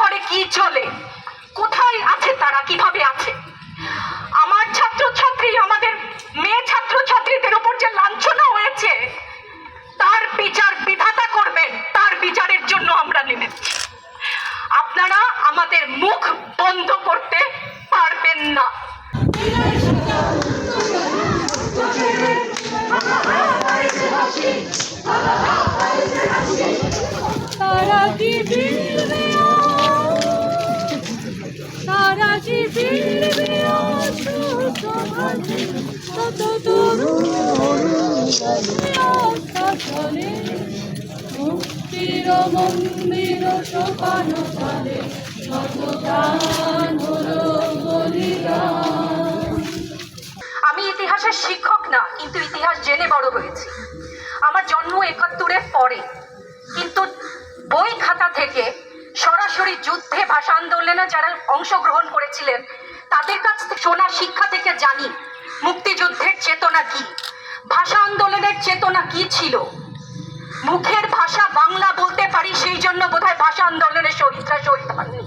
ঘরে কি চলে? কোথায় আছে তারা? কীভাবে আছে? আমার ছাত্রছাত্রী, আমাদের মেয়ে ছাত্রছাত্রীদের উপর যে লাঞ্ছনা হয়েছে, তার বিচার বিধাতা করবেন, তার বিচারের জন্য আমরা নেমেছি। আপনারা আমাদের মুখ বন্ধ করতে পারবেন না। তারা আমি ইতিহাসের শিক্ষক না, কিন্তু ইতিহাস জেনে বড় হয়েছি। আমার জন্ম একাত্তরের পরে। কিন্তু বই খাতা থেকে সরাসরি যুদ্ধে ভাষা আন্দোলনে যারা অংশগ্রহণ করেছিলেন, তাদের কাছ থেকে শোনা শিক্ষা থেকে জানি মুক্তিযুদ্ধের চেতনা কি? ভাষা আন্দোলনের চেতনা কি ছিল? মুখের ভাষা বাংলা বলতে পারি, সেই জন্য বোধহয় ভাষা আন্দোলনের শহীদরা শহীদ হননি।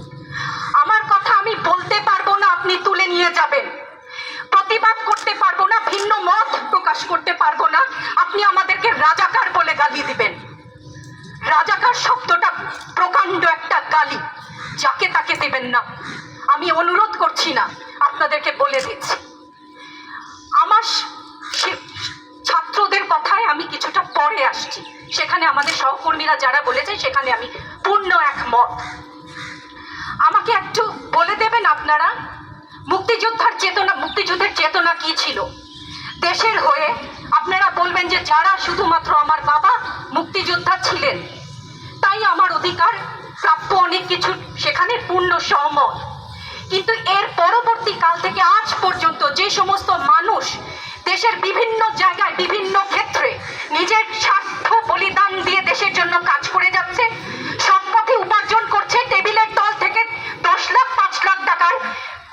আমার কথা আমি বলতে পারব না, আপনি তুলে নিয়ে যাবেন। প্রতিবাদ করতে পারব না, ভিন্ন মত প্রকাশ করতে পারব না। আপনি আমাদেরকে রাজাকার বলে গালি দিবেন। রাজাকার শব্দটা প্রকাণ্ড একটা গালি, যাকে তাকে দেবেন না। আমি অনুরোধ করছি না, আপনাদেরকে বলে দিচ্ছি। ছাত্রদের কথায় আমি কিছুটা পরে আসছি। সেখানে আমাদের সহকর্মীরা যারা বলেছে, সেখানে আমি পূর্ণ একমত। আমাকে একটু বলে দেবেন আপনারা? মুক্তিযোদ্ধার চেতনা, মুক্তিযুদ্ধের চেতনা কি ছিল? দেশের হয়ে আপনারা বলবেন যে যারা শুধুমাত্র আমার বাবা মুক্তিযোদ্ধা ছিলেন, তাই আমার অধিকার, প্রাপ্য অনেক কিছু সেখানে পূর্ণ সহমত। কিন্তু এর পরবর্তী কাল থেকে আজ পর্যন্ত যে সমস্ত মানুষ দেশের বিভিন্ন জায়গায়, বিভিন্ন ক্ষেত্রে নিজের স্বার্থ বলিদান দিয়ে দেশের জন্য কাজ করে যাচ্ছে সব পথে উপার্জন করছে, টেবিলের তল থেকে দশ লাখ, পাঁচ লাখ টাকার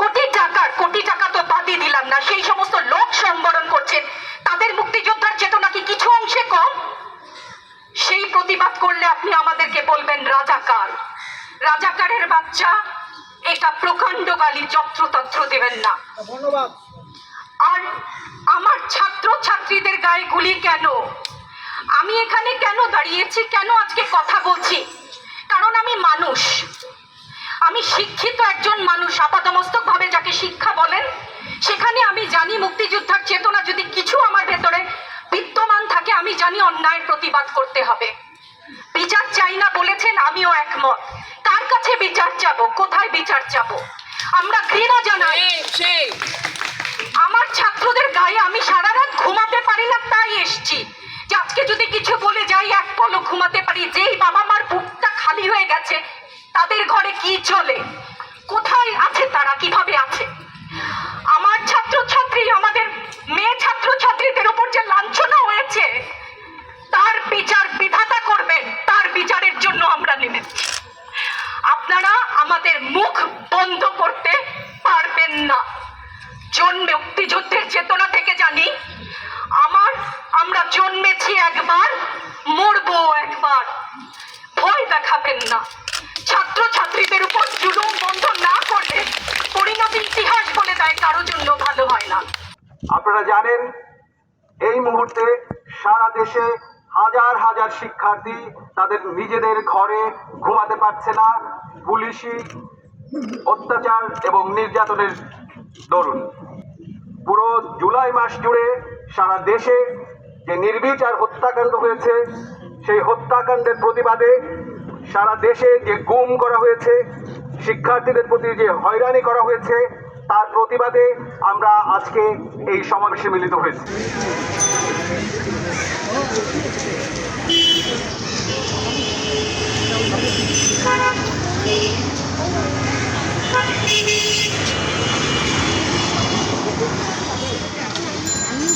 কোটি টাকার, কোটি টাকা তো বাদই দিলাম না, সেই সমস্ত লোক সম্বরণ করছেন তাদের মুক্তিযোদ্ধার চেতনা কি কিছু অংশে কম? সেই প্রতিবাদ করলে আপনি আমাদেরকে বলবেন, রাজাকার। রাজাকারের বাচ্চা এটা প্রকাণ্ড গালি যত্রতত্র দেবেন না। ধন্যবাদ। আর আমার ছাত্র ছাত্রীদের গায়ে গুলি কেন? আমি এখানে কেন দাঁড়িয়েছি? কেন আজকে কথা বলছি? কারণ আমি মানুষ। আমি শিক্ষিত একজন মানুষ। আপাদমস্তক ভাবে যাকে শিক্ষা বলেন সেখানে আমি জানি মুক্তিযোদ্ধার চেতনা যদি কিছু আমার ভেতরে বিদ্যমান থাকে আমি জানি অন্যায়ের প্রতিবাদ করতে হবে। বিচার চাই না বলেছেন আমিও একমত। কাছে বিচার চাবো কোথায় বিচার চাবো? আমরা ঘৃণা জানাই। আমার ছাত্রদের গায়ে আমি সারা রাত ঘুমাতে পারি না তাই এসছি। যে আজকে যদি কিছু বলে যাই এক পলক ঘুমাতে পারি যেই বাবা মার বুকটা খালি হয়ে গেছে তাদের ঘরে কি চলে? কোথায় আছে তারা? কীভাবে আছে? আমার ছাত্রছাত্রী আমাদের মেয়ে ছাত্রছাত্রীদের উপর যে লাঞ্ছনা হয়েছে বন্ধ করতে পারবেন না। জন্মে মুক্তিযুদ্ধের চেতনা থেকে জানি, আমার আমরা জন্মেছি একবার, মরবো একবার। ভয় দেখাবেন না। ছাত্র ছাত্রীদের উপর জুলুম বন্ধ না করলে পরিণতি ইতিহাস বলে দেয়, কারও জন্য ভালো হয় না। আপনারা জানেন, এই মুহূর্তে সারা দেশে হাজার হাজার শিক্ষার্থী তাদের নিজেদের ঘরে ঘুমাতে পারছে না। পুলিশি অত্যাচার এবং নির্যাতনের দরুন পুরো জুলাই মাস জুড়ে সারা দেশে যে নির্বিচার হত্যাকাণ্ড হয়েছে, সেই হত্যাকাণ্ডের প্রতিবাদে সারা দেশে যে গুম করা হয়েছে, শিক্ষার্থীদের প্রতি যে হয়রানি করা হয়েছে, তার প্রতিবাদে আমরা আজকে এই সমাবেশে মিলিত হয়েছি Thank you. আমি